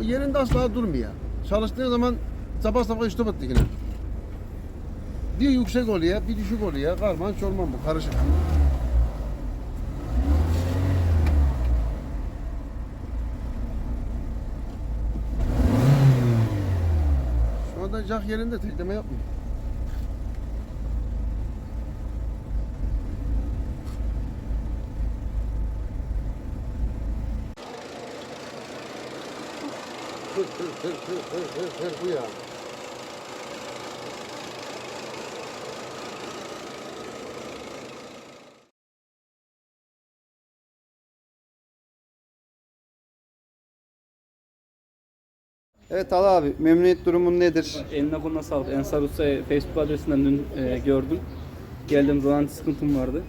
O yerinde asla durmuyor. Çalıştığı zaman sabah sabah işte battı yine. Bir yüksek oluyor, bir düşük oluyor. Karman çorman bu, karışık. Şu anda jack yerinde tekleme yapmıyor. Hır bu ya. Evet Ali abi memnuniyet durumun nedir? Eline koluna sağlık. Ensar Usta Facebook adresinden dün e, gördüm. Geldiğim zaman sıkıntım vardı.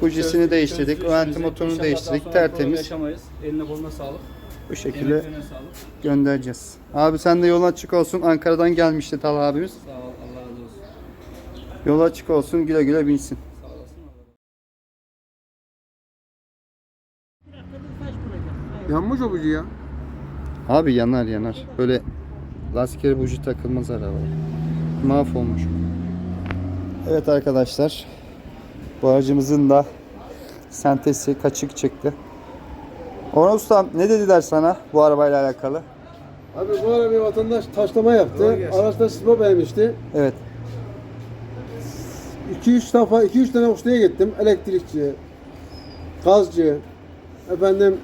Bujisini değiştirdik, öğrentim motorunu değiştirdik, tertemiz. Yaşamayız. Eline koluna sağlık. Bu şekilde Emeklerine sağlık. göndereceğiz. Abi sen de yol açık olsun. Ankara'dan gelmişti Talha abimiz. Sağ ol. Allah razı olsun. Yol açık olsun, güle güle binsin. Sağ olasın. Yanmış o bucu ya. Abi yanar yanar. Böyle lastikleri buji takılmaz arabaya. Mahvolmuş. Evet arkadaşlar. Bu aracımızın da sentezi kaçık çıktı. Orhan Usta ne dediler sana bu arabayla alakalı? Abi bu ara bir vatandaş taşlama yaptı. Araçta sismo beğenmişti. Evet. 2-3 defa 2-3 tane ustaya gittim. Elektrikçi, gazcı, efendim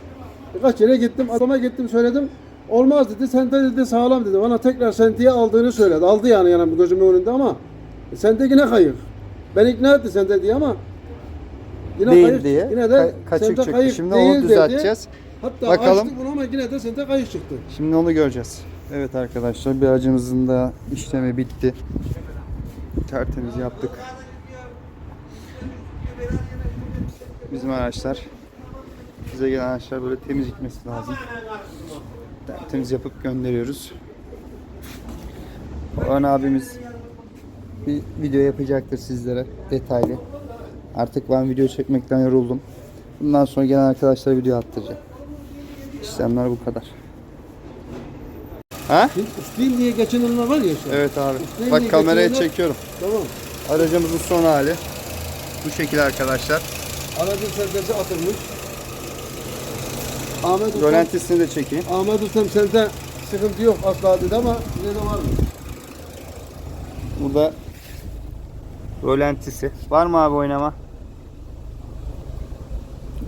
birkaç yere gittim. Adama gittim söyledim. Olmaz dedi. Sente dedi sağlam dedi. Bana tekrar senteye aldığını söyledi. Aldı yani yani gözümün önünde ama e, sente yine kayık. Ben ikna etti sente diye ama yine Değil kayık, diye Yine de ka- kaçık çıktı. kayık Şimdi değil onu dedi. düzelteceğiz. Hatta Bakalım. açtık bunu ama yine de sente kayık çıktı. Şimdi onu göreceğiz. Evet arkadaşlar bir aracımızın da işlemi bitti. Tertemiz yaptık. Bizim araçlar bize gelen araçlar böyle temiz gitmesi lazım. Tertemiz yapıp gönderiyoruz. Orhan abimiz bir video yapacaktır sizlere detaylı. Artık ben video çekmekten yoruldum. Bundan sonra gelen arkadaşlara video attıracağım. İşlemler bu kadar. Ha? Ustayım diye geçinenler var ya işte. Evet abi. Üstüne Bak bir kameraya getirenler- çekiyorum. Tamam. Aracımızın son hali. Bu şekilde arkadaşlar. Aracın sentesi atılmış. Ahmet Usta, Rolantisini de çekeyim. Ahmet Ustam sende sıkıntı yok asla dedi ama yine de var mı? Burada rolantisi. Var mı abi oynama?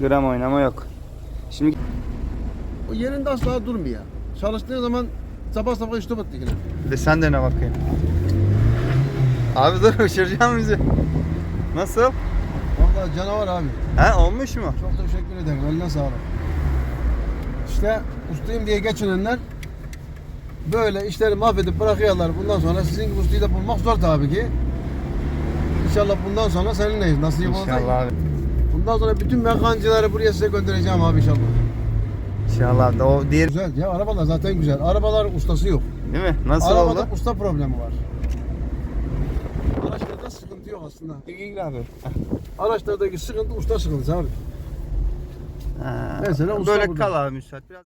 Gram oynama yok. Şimdi O yerinde asla durmuyor. Çalıştığı zaman sabah sabah işte battı yine. bir de sen de ne bakayım. Abi dur uçuracağım bizi. Nasıl? Vallahi canavar abi. Ha olmuş mu? Çok teşekkür ederim. Eline sağlık. İşte ustayım diye geçinenler böyle işleri mahvedip bırakıyorlar. Bundan sonra sizin gibi ustayı da bulmak zor tabii ki. İnşallah bundan sonra seninleyiz. Nasip olacak. İnşallah. Bundan sonra bütün mekancıları buraya size göndereceğim abi inşallah. İnşallah da o diğer Güzel ya arabalar zaten güzel. Arabalar ustası yok. değil mi? Nasıl Arabada oldu? usta problemi var. Araçlarda sıkıntı yok aslında. İyi abi. Araçlardaki sıkıntı usta sıkıntısı abi. Ha, Mesela usta böyle burada. kal abi müsait. Biraz